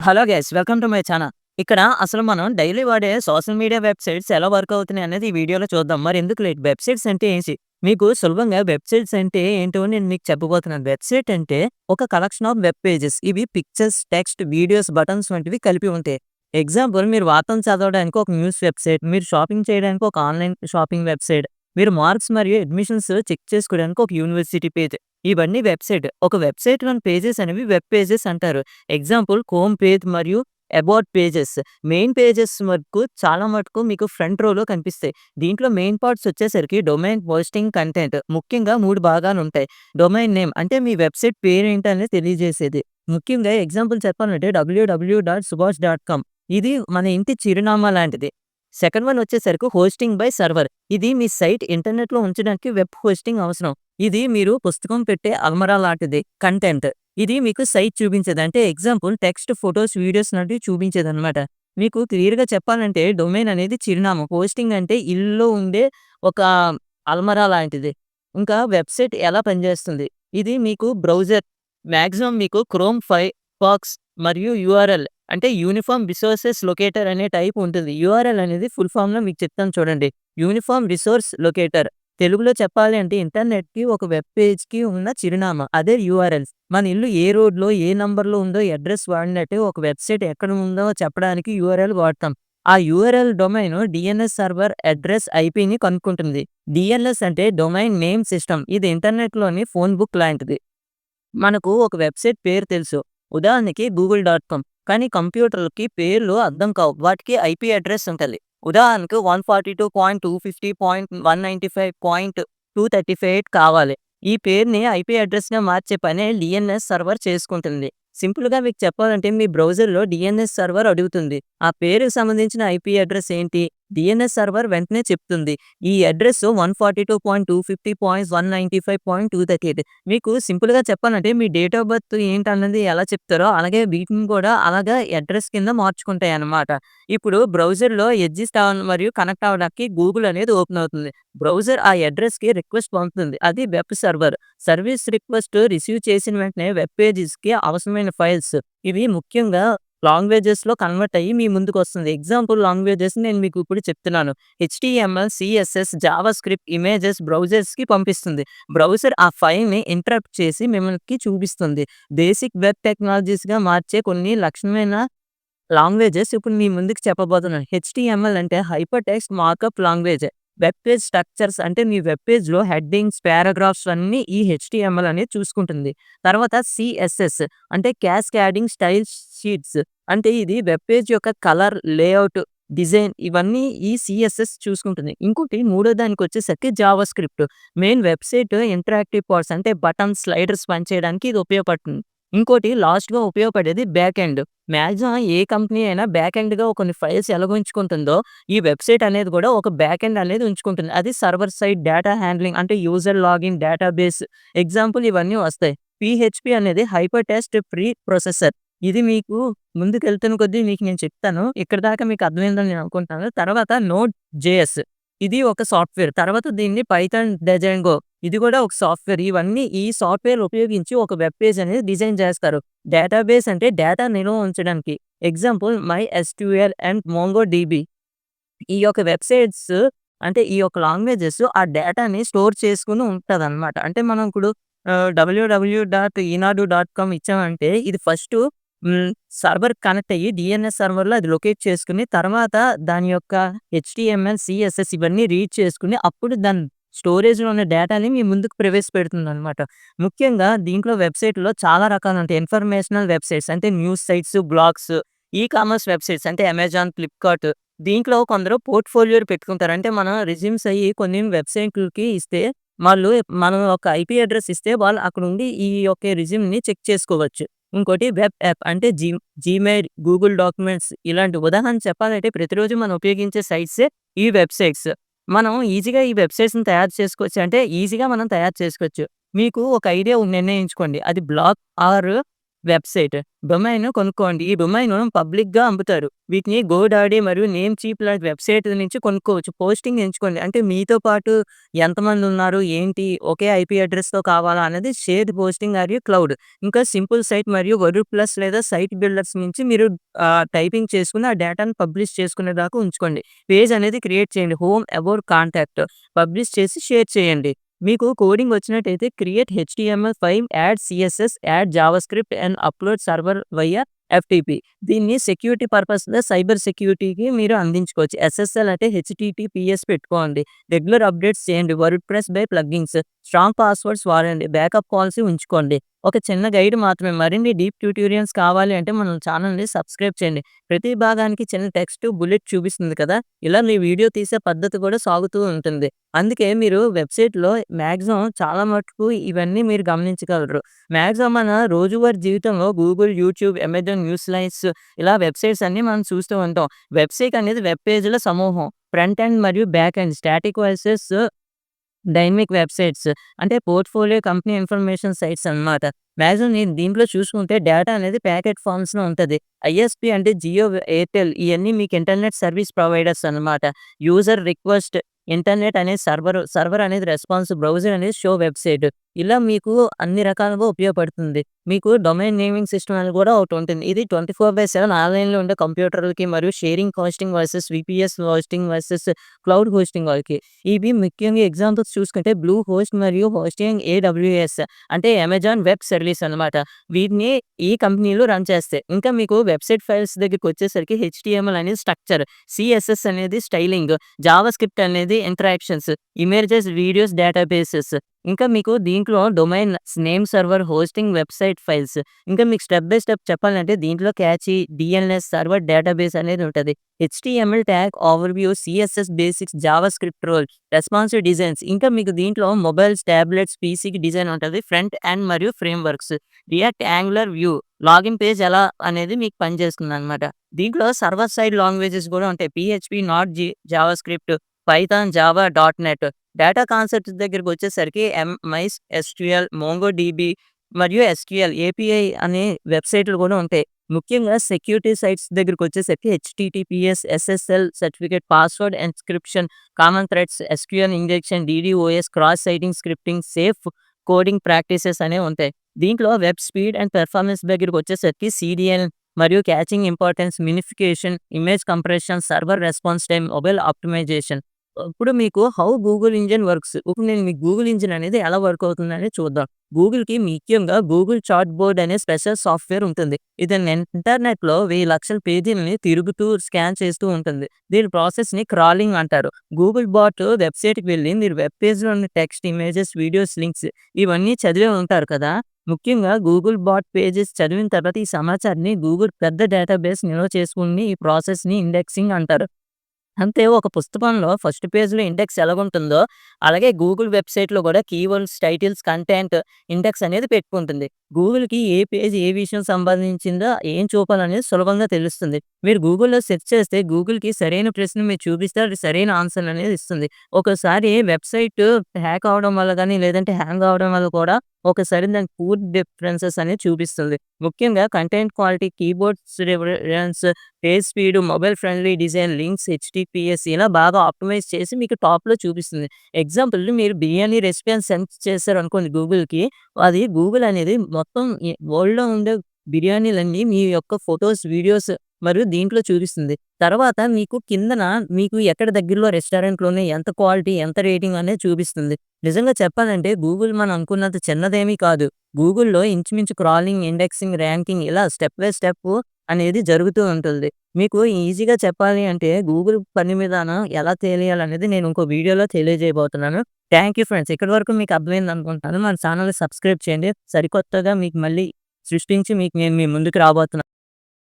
Hello guys welcome to my channel. ఇక్కడ అసలు మనం డైలీ వాడే సోషల్ మీడియా వెబ్‌సైట్స్ ఎలా వర్క్ అవుతున్నాయి అనేది ఈ వీడియోలో చూద్దాం. మరి ఎందుకు లేట్ వెబ్‌సైట్స్ అంటే ఏంటి? మీకు సులభంగా వెబ్‌సైట్స్ అంటే ఏంటో నేను మీకు చెప్పబోతున్నాను. వెబ్‌సైట్ అంటే ఒక కలెక్షన్ ఆఫ్ వెబ్ పేజెస్. ఇవి పిక్చర్స్, టెక్స్ట్, వీడియోస్, బటన్స్ వంటివి కలిపి ఉంటాయి. ఎగ్జాంపుల్ మీరు వార్తలు చదవడానికి ఒక న్యూస్ వెబ్‌సైట్, మీరు షాపింగ్ చేయడానికి ఒక ఆన్‌లైన్ షాపింగ్ వెబ్‌సైట్, మీరు మార్క్స్ మరియు అడ్మిషన్స్ చెక్ చేసుకోవడానికి ఒక యూనివర్సిటీ పేజ్. ఇవన్నీ వెబ్‌సైట్. ఒక వెబ్‌సైట్‌లోని పేజెస్ అనేవి వెబ్ పేజెస్ అంటారు. ఎగ్జాంపుల్ హోమ్ పేజ్ మరియు అబౌట్ పేజెస్. మెయిన్ పేజెస్ వరకు చాలా మటుకు మీకు ఫ్రంట్ రోలో కనిపిస్తాయి. దీంట్లో మెయిన్ పార్ట్స్ వచ్చేసరికి డొమైన్, పోస్టింగ్ కంటెంట్. ముఖ్యంగా మూడు భాగాలు ఉంటాయి డొమైన్ నేమ్ అంటే మీ వెబ్‌సైట్ పేరేంటనే తెలియజేసేది. ముఖ్యంగా ఎగ్జాంపుల్ చెప్పాలంటే డబ్ల్యూడబ్ల్యూ.సుభాష్.కామ్ ఇది మన ఇంటి చిరునామా లాంటిది. సెకండ్ వన్ వచ్చేసరికి హోస్టింగ్ బై సర్వర్. ఇది మీ సైట్ ఇంటర్నెట్‌లో ఉంచడానికి వెబ్ హోస్టింగ్ అవసరం. ఇది మీరు పుస్తకం పెట్టే అల్మారా లాంటిది. కంటెంట్ ఇది మీకు సైట్ చూపించేది. అంటే ఎగ్జాంపుల్ టెక్స్ట్, ఫొటోస్ వీడియోస్ లాంటివి చూపించేదనమాట. మీకు క్లియర్‌గా చెప్పాలంటే డొమైన్ అనేది చిరునామా. హోస్టింగ్ అంటే ఇల్లులో ఉండే ఒక అల్మారా లాంటిది. ఇంకా వెబ్‌సైట్ ఎలా పనిచేస్తుంది? ఇది మీకు బ్రౌజర్ మ్యాక్సిమం మీకు క్రోమ్, ఫైర్‌ఫాక్స్ మరియు యూఆర్ఎల్ అంటే యూనిఫామ్ రిసోర్సెస్ లొకేటర్ అనే టైప్ ఉంటుంది. యూఆర్ఎల్ అనేది ఫుల్ ఫామ్లో మీకు చెప్తాను చూడండి. Uniform resource locator. తెలుగులో చెప్పాలి అంటే ఇంటర్నెట్‌కి ఒక వెబ్ పేజ్‌కి ఉన్న చిరునామా. అదే యూఆర్ఎల్. మన ఇల్లు ఏ రోడ్‌లో, ఏ నంబర్‌లో ఉందో అడ్రస్ వాడినట్టే ఒక వెబ్‌సైట్ ఎక్కడ ఉందో చెప్పడానికి యూఆర్ఎల్ వాడతాం. ఆ URL domain DNS server address ఐపీని కనుక్కుంటుంది. డిఎన్ఎస్ అంటే డొమైన్ నేమ్ సిస్టమ్. ఇది ఇంటర్నెట్‌లోని ఫోన్ బుక్ లాంటిది. మనకు ఒక వెబ్‌సైట్ పేరు తెలుసు. ఉదాహరణకి గూగుల్ డాట్ కామ్. కానీ కంప్యూటర్‌లకి పేర్లు అర్థం కావు. వాటికి ఐపీ అడ్రస్ ఉంటుంది ఉదాహరణకు 142.250.195.235 కావాలి. ఈ పేరుని ఐపీ అడ్రస్గా మార్చే పని డిఎన్ఎస్ సర్వర్ చేసుకుంటుంది. సింపుల్‌గా మీకు చెప్పాలంటే మీ బ్రౌజర్‌లో డిఎన్ఎస్ సర్వర్ అడుగుతుంది. ఆ పేరుకు సంబంధించిన ఐపీ అడ్రస్ ఏంటి? డిఎన్ఎస్ సర్వర్ వెంటనే చెప్తుంది. ఈ address one forty two point two fifty point one ninety five point two thirty eight మీకు సింపుల్‌గా చెప్పాలంటే మీ డేట్ ఆఫ్ బర్త్ ఏంటన్నది ఎలా చెప్తారో అలాగే వీటిని కూడా అలాగా అడ్రస్ కింద మార్చుకుంటాయి అన్నమాట ఇప్పుడు బ్రౌజర్‌లో ఎడ్జిస్ట్ అవ్వడం మరియు కనెక్ట్ అవ్వడానికి గూగుల్ అనేది ఓపెన్ అవుతుంది. బ్రౌజర్ ఆ అడ్రస్కి రిక్వెస్ట్ పంపుతుంది. అది web server. Service request receive చేసిన వెంటనే వెబ్ పేజెస్‌కి అవసరమైన ఫైల్స్ ఇవి ముఖ్యంగా లాంగ్వేజెస్‌లో కన్వర్ట్ అయ్యి మీ ముందుకు వస్తుంది ఎగ్జాంపుల్ లాంగ్వేజెస్ నేను మీకు ఇప్పుడు చెప్తున్నాను. HTML CSS, JavaScript images బ్రౌజర్స్‌కి పంపిస్తుంది. బ్రౌజర్ ఆ ఫైల్‌ని ఇంటరప్ట్ చేసి మిమ్మల్కి చూపిస్తుంది. బేసిక్ వెబ్ టెక్నాలజీస్‌గా మార్చే కొన్ని లక్షణమైన లాంగ్వేజెస్ ఇప్పుడు మీ ముందుకు చెప్పబోతున్నాను. హెచ్టిఎంఎల్ అంటే hypertext markup language. Web page structures అంటే మీ వెబ్ పేజ్‌లో హెడ్డింగ్స్, పారాగ్రాఫ్స్ అన్నీ ఈ హెచ్టిఎంఎల్ అనేది చూసుకుంటుంది. తర్వాత సిఎస్ఎస్ అంటే క్యాస్కేడింగ్ స్టైల్ షీట్స్. అంటే ఇది వెబ్ పేజ్ యొక్క కలర్, లేఅవుట్ డిజైన్ ఇవన్నీ ఈ సిఎస్ఎస్ చూసుకుంటుంది. ఇంకోటి మూడో దానికొచ్చేసరికి JavaScript. Main website interactive parts అంటే బటన్స్, స్లైడర్స్ పనిచేయడానికి ఇది ఉపయోగపడుతుంది. ఇంకోటి లాస్ట్‌గా ఉపయోగపడేది బ్యాక్ ఎండ్. మ్యాక్సిమం ఏ కంపెనీ అయినా బ్యాక్ ఎండ్‌గా కొన్ని ఫైల్స్ ఎలా ఉంచుకుంటుందో ఈ వెబ్‌సైట్ అనేది కూడా ఒక బ్యాక్ ఎండ్ అనేది ఉంచుకుంటుంది. అది సర్వర్ సైడ్ డేటా హ్యాండ్లింగ్ అంటే యూజర్ లాగిన్, డేటాబేస్ ఎగ్జాంపుల్ ఇవన్నీ వస్తాయి. పిహెచ్పి అనేది హైపర్ టెస్ట్ ప్రీ ప్రొసెసర్ ఇది మీకు ముందుకెళ్తున్న కొద్దీ మీకు నేను చెప్తాను. ఇక్కడ దాకా మీకు అర్థమైందని నేను అనుకుంటున్నాను. తర్వాత నోట్ జేఎస్ ఇది ఒక సాఫ్ట్‌వేర్. తర్వాత దీన్ని పైథాన్ డిజైన్‌గో ఇది కూడా ఒక సాఫ్ట్‌వేర్. ఇవన్నీ ఈ సాఫ్ట్‌వేర్ ఉపయోగించి ఒక వెబ్ పేజ్ అనేది డిజైన్ చేస్తారు. డేటాబేస్ అంటే డేటా నిల్వ ఉంచడానికి. Example my MySQL and MongoDB ఈ యొక్క వెబ్‌సైట్స్ అంటే ఈ యొక్క లాంగ్వేజెస్ ఆ డేటాని స్టోర్ చేసుకుని ఉంటదన్నమాట. అంటే మనం ఇప్పుడు WWW dot Eenadu dot com ఇచ్చామంటే ఇది ఫస్ట్ సర్వర్ కనెక్ట్ అయ్యి డిఎన్ఎస్ సర్వర్‌లో అది లొకేట్ చేసుకుని తర్వాత దాని యొక్క హెచ్డిఎంఎల్ సిఎస్ఎస్ ఇవన్నీ రీడ్ చేసుకుని అప్పుడు దాని స్టోరేజ్‌లో ఉన్న డేటాని మీ ముందుకు ప్రవేశపెడుతుంది అనమాట ముఖ్యంగా దీంట్లో వెబ్‌సైట్‌లో చాలా రకాలుంటాయి. ఇన్ఫర్మేషనల్ వెబ్‌సైట్స్ అంటే news sites, blogs, e commerce websites అంటే అమెజాన్, ఫ్లిప్‌కార్ట్ దీంట్లో కొందరు పోర్ట్ఫోలియో పెట్టుకుంటారు. అంటే మనం రెజ్యూమ్స్ అయ్యి కొన్ని వెబ్‌సైట్‌లకి ఇస్తే వాళ్ళు మనం ఒక ఐపీ అడ్రస్ ఇస్తే వాళ్ళు అక్కడ ఉండి ఈ యొక్క రెజ్యూమ్‌ని చెక్ చేసుకోవచ్చు. ఇంకోటి వెబ్ యాప్ అంటే జీ జీమెయిల్, గూగుల్ డాక్యుమెంట్స్ ఇలాంటి ఉదాహరణ చెప్పాలంటే ప్రతిరోజు మనం ఉపయోగించే సైట్సే ఈ వెబ్‌సైట్స్. మనం ఈజీగా ఈ వెబ్‌సైట్స్‌ని తయారు చేసుకోవచ్చు అంటే ఈజీగా మనం తయారు చేసుకోవచ్చు. మీకు ఒక ఐడియా నిర్ణయించుకోండి. అది బ్లాగ్ ఆర్ వెబ్‌సైట్. డొమైన్ కొనుక్కోండి. ఈ డొమైన్ పబ్లిక్‌గా అమ్ముతారు. వీటిని గోడాడి మరియు నేమ్ చీప్ లాంటి వెబ్సైట్ నుంచి కొనుక్కోవచ్చు. పోస్టింగ్ ఎంచుకోండి. అంటే మీతో పాటు ఎంతమంది ఉన్నారు? ఏంటి? ఒకే ఐపీ అడ్రస్తో కావాలా? అనేది షేర్డ్ పోస్టింగ్ మరియు క్లౌడ్. ఇంకా సింపుల్ సైట్ మరియు వర్డ్ ప్లస్ లేదా సైట్ బిల్డర్స్ నుంచి మీరు టైపింగ్ చేసుకుని ఆ డేటాను పబ్లిష్ చేసుకునే దాకా ఉంచుకోండి. పేజ్ అనేది క్రియేట్ చేయండి. హోమ్, అబౌట్, కాంటాక్ట్ పబ్లిష్ చేసి షేర్ చేయండి. మీకు కోడింగ్ వచ్చినట్టయితే create HTML five add CSS, add JavaScript and upload server via FTP. దీన్ని సెక్యూరిటీ పర్పస్‌లో సైబర్ సెక్యూరిటీకి మీరు అందించుకోవచ్చు. ఎస్ఎస్ఎల్ అంటే హెచ్‌టిటిపిఎస్ పెట్టుకోండి. రెగ్యులర్ అప్‌డేట్స్ చేయండి. WordPress by plugins strong passwords వాడండి. బ్యాకప్ పాలసీ ఉంచుకోండి. ఒక చిన్న గైడ్ మాత్రమే. మరిన్ని డీప్ ట్యూటోరియల్స్ కావాలి అంటే మన ఛానల్ని సబ్స్క్రైబ్ చేయండి. ప్రతి భాగానికి చిన్న టెక్స్ట్, బుల్లెట్ చూపిస్తుంది కదా! ఇలా మీ వీడియో తీసే పద్ధతి కూడా సాగుతూ ఉంటుంది. అందుకే మీరు వెబ్‌సైట్‌లో మ్యాక్సిమం చాలా మటుకు ఇవన్నీ మీరు గమనించగలరు. మ్యాక్సిమం మన రోజువారి జీవితంలో Google, YouTube, Amazon news lines ఇలా వెబ్‌సైట్స్ అన్నీ మనం చూస్తూ ఉంటాం. వెబ్‌సైట్ అనేది వెబ్ పేజ్‌ల సమూహం. ఫ్రంట్ ఎండ్ మరియు back end static voices dynamic websites అంటే పోర్ట్‌ఫోలియో కంపెనీ ఇన్ఫర్మేషన్ సైట్స్ అన్నమాట. మ్యాక్సిమం నేను దీంట్లో చూసుకుంటే డేటా అనేది ప్యాకెట్ ఫామ్స్లో ఉంటుంది ఐఎస్‌పి అంటే జియో, ఎయిర్టెల్ ఇవన్నీ మీకు ఇంటర్నెట్ సర్వీస్ ప్రొవైడర్స్ అన్నమాట. యూజర్ రిక్వెస్ట్ ఇంటర్నెట్ అనేది సర్వర్, సర్వర్ అనేది రెస్పాన్స్, బ్రౌజర్ అనేది షో వెబ్‌సైట్. ఇలా మీకు అన్ని రకాలుగా ఉపయోగపడుతుంది. మీకు డొమైన్ నేమింగ్ సిస్టమ్ అని కూడా ఒకటి ఉంటుంది ఇది 24/7 ఆన్‌లైన్‌లో ఉండే కంప్యూటర్లకి మరియు sharing hosting versus VPS hosting versus cloud hosting వాళ్ళకి. ఇవి ముఖ్యంగా ఎగ్జాంపుల్స్ చూసుకుంటే బ్లూ హోస్ట్ మరియు హోస్టింగ్ ఏడబ్ల్యూఎస్ అంటే అమెజాన్ వెబ్ సర్వీస్ అన్నమాట. వీటిని ఈ కంపెనీలు రన్ చేస్తాయి. ఇంకా మీకు వెబ్‌సైట్ ఫైల్స్ దగ్గరికొచ్చేసరికి హెచ్డిఎంఎల్ అనేది స్ట్రక్చర్, సీఎస్ఎస్ అనేది స్టైలింగ్, జావా స్క్రిప్ట్ అనేది ఇంటరాక్షన్స్, ఇమేజెస్, వీడియోస్, డేటాబేసెస్. ఇంకా మీకు దీంట్లో domain name server, hosting, website files. ఇంకా మీకు స్టెప్ బై స్టెప్ చెప్పాలంటే దీంట్లో క్యాచి డిఎన్ఎస్ సర్వర్, డేటాబేస్ అనేది ఉంటుంది HTML tag, overview, CSS basics, JavaScript role, responsive designs. ఇంకా మీకు దీంట్లో మొబైల్స్, టాబ్లెట్స్, పీసీకి డిజైన్ ఉంటుంది ఫ్రంట్ అండ్ మరియు frameworks, React, Angular, Vue, login page ఎలా అనేది మీకు పనిచేస్తుందన్నమాట. దీంట్లో సర్వర్ సైడ్ లాంగ్వేజెస్ కూడా ఉంటాయి. PHP Node JS, JavaScript, Python, Java, dot net. Data concepts దగ్గరికొచ్చేసరికి ఎం మైస్ ఎస్‌క్యూఎల్, మోంగో డీబీ మరియు ఎస్‌క్యూఎల్ ఏపీఐ అనే వెబ్‌సైట్‌లు కూడా ఉంటాయి. ముఖ్యంగా సెక్యూరిటీ సైట్స్ దగ్గరికి వచ్చేసరికి HTTPS, SSL certificate, password encryption common threads, SQL injection, DDoS, cross siting scripting, safe coding practices అనేవి ఉంటాయి. దీంట్లో వెబ్ స్పీడ్ అండ్ పెర్ఫార్మెన్స్ దగ్గరికొచ్చేసరికి సిడిఎన్ మరియు caching importance, minification, image compression, server response time, mobile optimization. ఇప్పుడు మీకు how Google engine works. ఇప్పుడు నేను మీకు గూగుల్ ఇంజిన్ అనేది ఎలా వర్క్ అవుతుందనేది చూద్దాం. గూగుల్‌కి ముఖ్యంగా గూగుల్ చాట్ బోర్డ్ అనే స్పెషల్ సాఫ్ట్‌వేర్ ఉంటుంది. ఇది ఇంటర్నెట్‌లో 1000,00,000 పేజీలని తిరుగుతూ స్కాన్ చేస్తూ ఉంటుంది. దీని ప్రాసెస్‌ని క్రాలింగ్ అంటారు. గూగుల్ బాట్ వెబ్‌సైట్‌కి వెళ్ళి మీరు వెబ్ పేజ్‌లో ఉన్న టెక్స్ట్, ఇమేజెస్, వీడియోస్, లింక్స్ ఇవన్నీ చదివే ఉంటారు కదా! ముఖ్యంగా గూగుల్ బాట్ పేజెస్ చదివిన తర్వాత ఈ సమాచారాన్ని గూగుల్ పెద్ద డేటాబేస్ నిల్వ చేసుకుని ఈ ప్రాసెస్‌ని ఇండెక్సింగ్ అంటారు. అంతే ఒక పుస్తకంలో ఫస్ట్ పేజ్‌లో ఇండెక్స్ ఎలాగుంటుందో అలాగే గూగుల్ వెబ్‌సైట్‌లో కూడా కీవర్డ్స్, టైటిల్స్, కంటెంట్ ఇండెక్స్ అనేది పెట్టుకుంటుంది. గూగుల్‌కి ఏ పేజ్ ఏ విషయం సంబంధించిందో ఏం చూపాలనేది సులభంగా తెలుస్తుంది. మీరు గూగుల్‌లో సెర్చ్ చేస్తే గూగుల్‌కి సరైన ప్రశ్న మీరు చూపిస్తే అది సరైన ఆన్సర్ అనేది ఇస్తుంది. ఒకసారి వెబ్‌సైట్ హ్యాక్ అవడం వల్ల కానీ లేదంటే హ్యాంగ్ అవ్వడం వల్ల కూడా ఒకసారి దాని పూర్ డిఫరెన్సెస్ అనేది చూపిస్తుంది. ముఖ్యంగా content quality, keyboards reference, page speed, mobile friendly design, links, HTTPS ఇలా బాగా ఆప్టిమైజ్ చేసి మీకు టాప్‌లో చూపిస్తుంది. ఎగ్జాంపుల్ మీరు బిర్యానీ రెసిపీ అని సెర్చ్ చేశారనుకోండి గూగుల్‌కి అది గూగుల్ అనేది మొత్తం వరల్డ్‌లో ఉండే బిర్యానీలన్నీ మీ యొక్క ఫొటోస్ వీడియోస్ మరియు దీంట్లో చూపిస్తుంది. తర్వాత మీకు కిందన మీకు ఎక్కడ దగ్గరలో రెస్టారెంట్లోనే ఎంత క్వాలిటీ, ఎంత రేటింగ్ అనేది చూపిస్తుంది. నిజంగా చెప్పాలంటే గూగుల్ మనం అనుకున్నంత చిన్నదేమీ కాదు. గూగుల్‌లో ఇంచుమించు క్రాలింగ్, ఇండెక్సింగ్, ర్యాంకింగ్ ఇలా స్టెప్ బై స్టెప్ అనేది జరుగుతూ ఉంటుంది. మీకు ఈజీగా చెప్పాలి అంటే గూగుల్ పని విధానం ఎలా తెలియాలనేది నేను ఇంకో వీడియోలో తెలియజేయబోతున్నాను. Thank you friends. ఇక్కడి వరకు మీకు అర్థమైంది అనుకుంటున్నాను. మన ఛానల్ సబ్స్క్రైబ్ చేయండి. సరికొత్తగా మీకు మళ్ళీ సృష్టించి మీకు నేను మీ ముందుకు రాబోతున్నాను.